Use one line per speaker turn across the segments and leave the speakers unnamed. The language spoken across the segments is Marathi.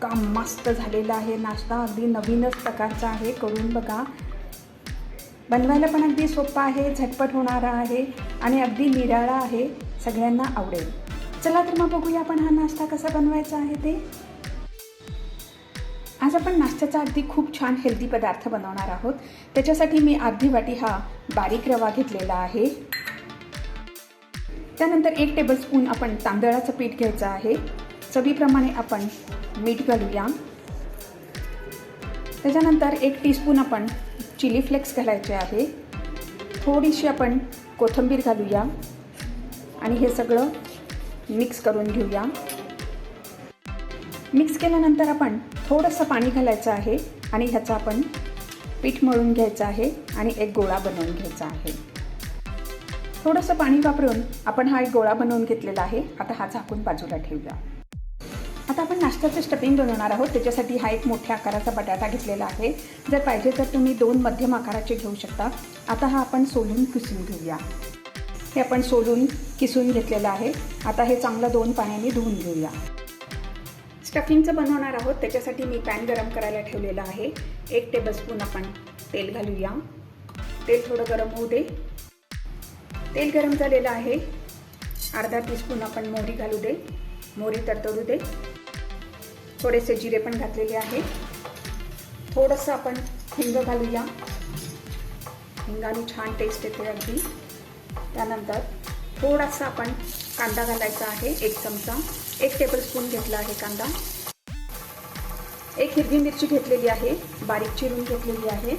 इतका मस्त झालेला आहे नाश्ता. अगदी नवीनच प्रकारचा आहे. करून बघा. बनवायला पण अगदी सोपा आहे झटपट होणारा आहे आणि अगदी निराळा आहे. सगळ्यांना आवडेल. चला तर मग बघूया आपण हा नाश्ता कसा बनवायचा आहे ते. आज आपण नाश्त्याचा अगदी खूप छान हेल्दी पदार्थ बनवणार आहोत. त्याच्यासाठी मी अर्धी वाटी हा बारीक रवा घेतलेला आहे. त्यानंतर एक टेबलस्पून आपण तांदळाचं पीठ घ्यायचं आहे. चवीप्रमाणे आपण मीठ घालूया. त्याच्यानंतर एक टीस्पून आपण चिली फ्लेक्स घालायचे आहे. थोडीशी आपण कोथिंबीर घालूया. आणि हे सगळं मिक्स करून घेऊया. मिक्स केल्यानंतर आपण थोडंसं पाणी घालायचं आहे. आणि ह्याचं आपण पीठ मळून घ्यायचं आहे. आणि एक गोळा बनवून घ्यायचा आहे. थोडंसं पाणी वापरून आपण हा एक गोळा बनवून घेतलेला आहे. आता हा झाकून बाजूला ठेवूया. आता आपण नाश्त्याचं स्टफिंग बनवणार आहोत. त्याच्यासाठी हा एक मोठ्या आकाराचा बटाटा घेतलेला आहे. जर पाहिजे तर तुम्ही दोन मध्यम आकाराचे घेऊ शकता. आता हा आपण सोलून किसून घेऊया. हे आपण सोलून किसून घेतलेलं आहे. आता हे चांगलं दोन पाण्याने धुवून घेऊया. स्टफिंगचं बनवणार आहोत. त्याच्यासाठी मी पॅन गरम करायला ठेवलेलं आहे. एक टेबलस्पून आपण तेल घालूया. तेल थोडं गरम होऊ दे. तेल गरम झालेलं आहे. अर्धा टीस्पून आपण मोहरी घालू दे. मोहरी तरतडू दे. थोडेसे जिरे पण घातलेले आहे थोडंसं आपण हिंग घालूया. हिंगाने छान टेस्ट येते अगदी. त्यानंतर थोडासा आपण कांदा घालायचा आहे एक चमचा. एक टेबलस्पून घेतला आहे कांदा. एक हिरवी मिरची घेतलेली आहे बारीक चिरून घेतलेली आहे.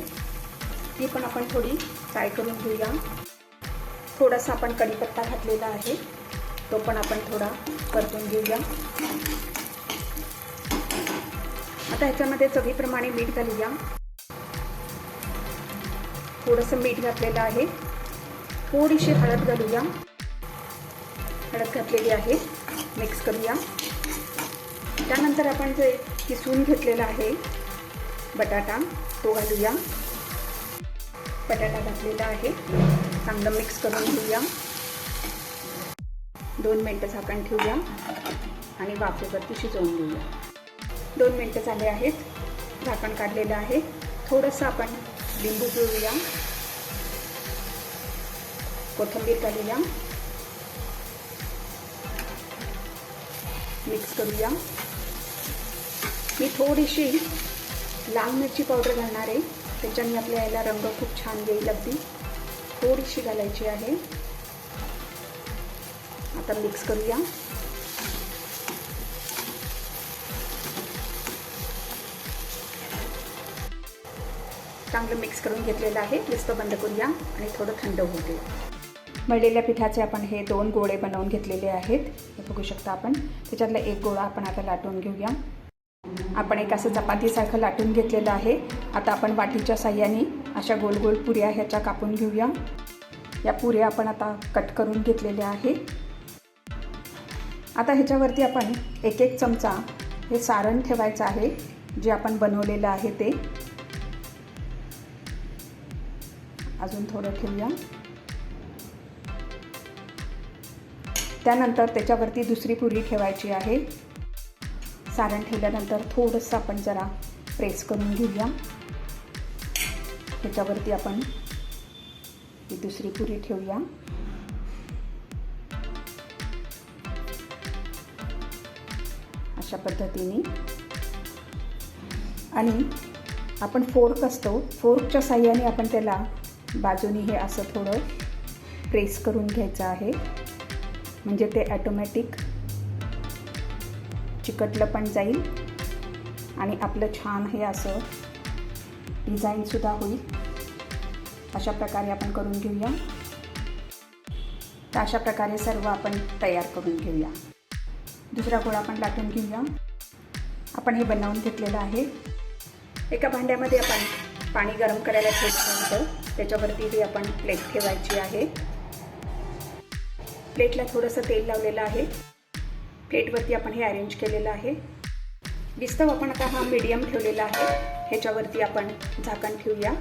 ती पण आपण थोडी फ्राय करून घेऊया. थोडासा आपण कढीपत्ता घातलेला आहे. तो पण आपण थोडा परतून घेऊया. आता ह्याच्यामध्ये चवीप्रमाणे मीठ घालूया. थोडंसं मीठ घातलेलं आहे. थोडीशी हळद घालूया. हळद घातलेली आहे. मिक्स करूया. त्यानंतर आपण जे किसून घेतलेला आहे बटाटा तो घालूया. बटाटा घातलेला आहे. चांगलं मिक्स करून घेऊया. दोन मिनटं झाकण ठेवूया आणि वाफेवरती शिजवून घेऊया. दोन मिनटं झाले आहेत. झाकण काढलेलं आहे. थोडंसं आपण लिंबू पिळूया. कोथिंबीर घालूया मिक्स करूया. मी थोडीशी लाल मिरची पावडर घालणार आहे. त्याच्याने आपल्या याला रंग खूप छान येईल अगदी. थोडीशी घालायची आहे. आता मिक्स करूया. चांगलं मिक्स करून घेतलेलं आहे. नुसतं बंद करूया आणि थोडं थंड होऊ दे मळलेल्या पिठाचे आपण हे दोन गोळे बनवून घेतलेले आहेत. हे बघू शकता आपण. त्याच्यातला एक गोळा आपण आता लाटून घेऊया. आपण एक असं चपातीसारखं लाटून घेतलेलं आहे. आता आपण वाटीच्या साह्याने अशा गोल गोल पुऱ्या ह्याच्या कापून घेऊया. या पुऱ्या आपण आता कट करून घेतलेल्या आहे आता ह्याच्यावरती आपण एक एक चमचा हे सारण ठेवायचं आहे. जे आपण बनवलेलं आहे ते. अजून थोडं ठेवूया. त्यानंतर त्याच्यावरती दुसरी पुरी ठेवायची आहे. सारण ठेवल्यानंतर थोडंसं आपण जरा प्रेस करून घेऊया. त्याच्यावरती आपण ही दुसरी पुरी ठेवूया. अशा पद्धतीने. आणि आपण फोर्क असतो फोर्कच्या साह्याने आपण त्याला बाजूनी हे असं थोडं प्रेस करून घ्यायचं आहे. म्हणजे ते ॲटोमॅटिक चिकटलं पण जाईल. आणि आपलं छान हे असं डिझाईनसुद्धा होईल. अशा प्रकारे आपण करून घेऊया. तर अशा प्रकारे सर्व आपण तयार करून घेऊया. दुसरा गोळा आपण लाटून घेऊया. आपण हे बनवून घेतलेलं आहे. एका भांड्यामध्ये आपण पाणी गरम करायला ठेवल्यानंतर त्याच्यावरती ही आपण प्लेट ठेवायची आहे. प्लेटला थोडंसं तेल लावलेलं आहे. प्लेटवरती आपण हे अरेंज केलेलं आहे. डिस्टव आपण आता हा मीडियम ठेवलेला आहे. ह्याच्यावरती आपण झाकण ठेवूया.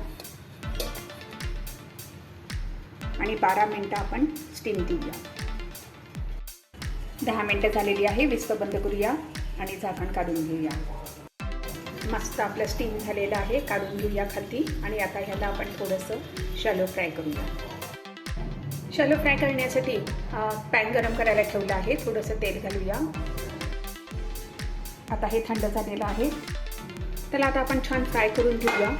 आणि बारा मिनटं आपण स्टीम देऊया. दहा मिनटं झालेली आहे. विस्त बंद करूया आणि झाकण काढून घेऊया. मस्त आपलं स्टीम झालेलं आहे काढून घेऊया खालती. आणि आता ह्याला आपण थोडंसं शॅलो फ्राय करूया. शॅलो फ्राय करण्यासाठी पॅन गरम करायला ठेवलं आहे. थोडंसं तेल घालूया. आता हे थंड झालेलं आहे. त्याला आता आपण छान फ्राय करून घेऊया.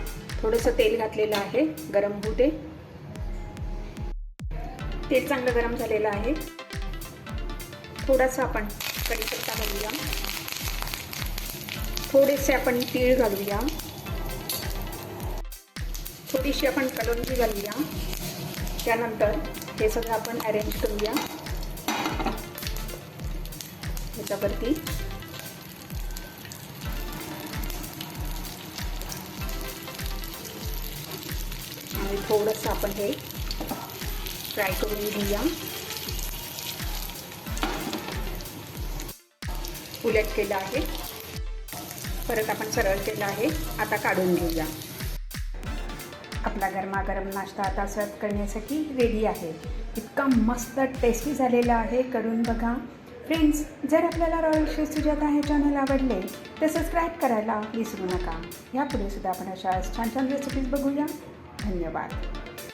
थोडंसं तेल घातलेलं आहे गरम होऊ दे. तेल चांगलं गरम झालेलं आहे. थोडासा आपण कढीपत्ता घालूया. थोडेसे आपण तीळ घालूया. थोडीशी आपण कलोंजी घालूया. त्यानंतर हे सगळं आपण अरेंज करूया. ह्याच्यावरती. आणि थोडंसं आपण हे फ्राय करून घेऊया. उलट केलं आहे. परत आपण सरळ केलं आहे. आता काढून घेऊया. आपला गरमागरम नाश्ता आता सर्व करण्यासाठी रेडी आहे. इतका मस्त टेस्टी झालेला आहे. करून बघा. फ्रेंड्स जर आपल्याला रॉयल शेफ सुजाता हे चॅनल आवडले तर सबस्क्राईब करायला विसरू नका. यापुढे सुद्धा आपण अशा छान छान रेसिपीज बघूया. धन्यवाद.